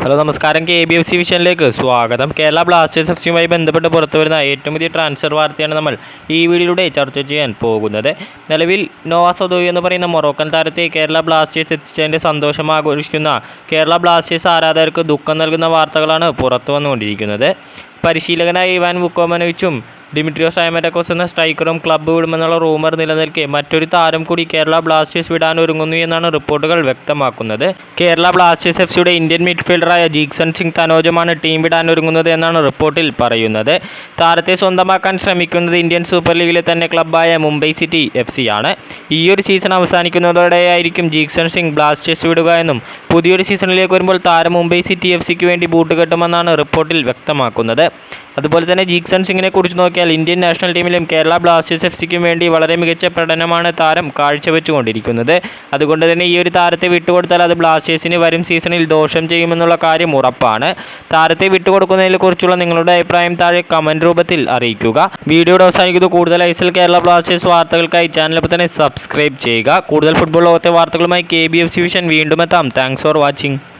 Hello നമസ്കാരം. K B F C വിഷനിലേക്ക് സ്വാഗതം. കേരള ബ്ലാസ്റ്റേഴ്സ് എഫ് സിയുമായി ബന്ധപ്പെട്ട് പുറത്തുവരുന്ന ഏറ്റവും പുതിയ ട്രാൻസ്ഫർ വാർത്തയാണ് നമ്മൾ ഈ വീഡിയോയിലൂടെ ചർച്ച ചെയ്യാൻ പോകുന്നത്. നിലവിൽ നോവ സദോയി എന്ന് പറയുന്ന മൊറോക്കൻ താരത്തെ കേരള ബ്ലാസ്റ്റേഴ്സ് എത്തിച്ചതിന്റെ സന്തോഷം ആഘോഷിക്കുന്ന കേരള ബ്ലാസ്റ്റേഴ്സ് ആരാധകർക്ക് ദുഃഖം നൽകുന്ന വാർത്തകളാണ് പുറത്തു വന്നുകൊണ്ടിരിക്കുന്നത്. പരിശീലകനായ ഇവാൻ വുക്കോമനോവിച്ചും ഡിമിട്രിയോസ് ആയമറ്റക്കോസ് എന്ന സ്ട്രൈക്കറും ക്ലബ്ബ് വിടുമെന്നുള്ള റൂമർ നിലനിൽക്കെ മറ്റൊരു താരം കൂടി കേരള ബ്ലാസ്റ്റേഴ്സ് വിടാൻ ഒരുങ്ങുന്നു എന്നാണ് റിപ്പോർട്ടുകൾ വ്യക്തമാക്കുന്നത്. കേരള ബ്ലാസ്റ്റേഴ്സ് എഫ് സിയുടെ ഇന്ത്യൻ മിഡ്ഫീൽഡറായ ജീക്സൺ സിംഗ് തനോജമാണ് ടീം വിടാൻ ഒരുങ്ങുന്നത് എന്നാണ് റിപ്പോർട്ടിൽ പറയുന്നത്. താരത്തെ സ്വന്തമാക്കാൻ ശ്രമിക്കുന്നത് ഇന്ത്യൻ സൂപ്പർ ലീഗിലെ തന്നെ ക്ലബ്ബായ മുംബൈ സിറ്റി എഫ് സിയാണ് ഈയൊരു സീസൺ അവസാനിക്കുന്നതോടെയായിരിക്കും ജീക്സൺ സിംഗ് ബ്ലാസ്റ്റേഴ്സ് വിടുക എന്നും പുതിയൊരു സീസണിലേക്ക് വരുമ്പോൾ താരം മുംബൈ സിറ്റി എഫ് സിക്ക് വേണ്ടി ബൂട്ട് കെട്ടുമെന്നാണ് റിപ്പോർട്ടിൽ വ്യക്തമാക്കുന്നത്. അതുപോലെ തന്നെ ജീക്സൺ സിംഗിനെ കുറിച്ച് നോക്കിയാൽ ഇന്ത്യൻ നാഷണൽ ടീമിലും കേരള ബ്ലാസ്റ്റേഴ്സ് എഫ് സിക്കും വേണ്ടി വളരെ മികച്ച പ്രകടനമാണ് താരം കാഴ്ചവെച്ചുകൊണ്ടിരിക്കുന്നത്. അതുകൊണ്ട് തന്നെ ഈ ഒരു താരത്തെ വിട്ടുകൊടുത്താൽ അത് ബ്ലാസ്റ്റേഴ്സിന് വരും സീസണിൽ ദോഷം ചെയ്യുമെന്നുള്ള കാര്യം ഉറപ്പാണ്. താരത്തെ വിട്ടുകൊടുക്കുന്നതിനെക്കുറിച്ചുള്ള നിങ്ങളുടെ അഭിപ്രായം താഴെ കമന്റ് രൂപത്തിൽ അറിയിക്കുക. വീഡിയോയുടെ അവസാനിക്കുന്നത് കൂടുതൽ ഐസൽ കേരള ബ്ലാസ്റ്റേഴ്സ് വാർത്തകൾക്കായി ചാനൽ ഇപ്പോൾ തന്നെ സബ്സ്ക്രൈബ് ചെയ്യുക. കൂടുതൽ ഫുട്ബോൾ ലോകത്തെ വാർത്തകളുമായി K B F C Vision വീണ്ടും എത്താം. Thanks for watching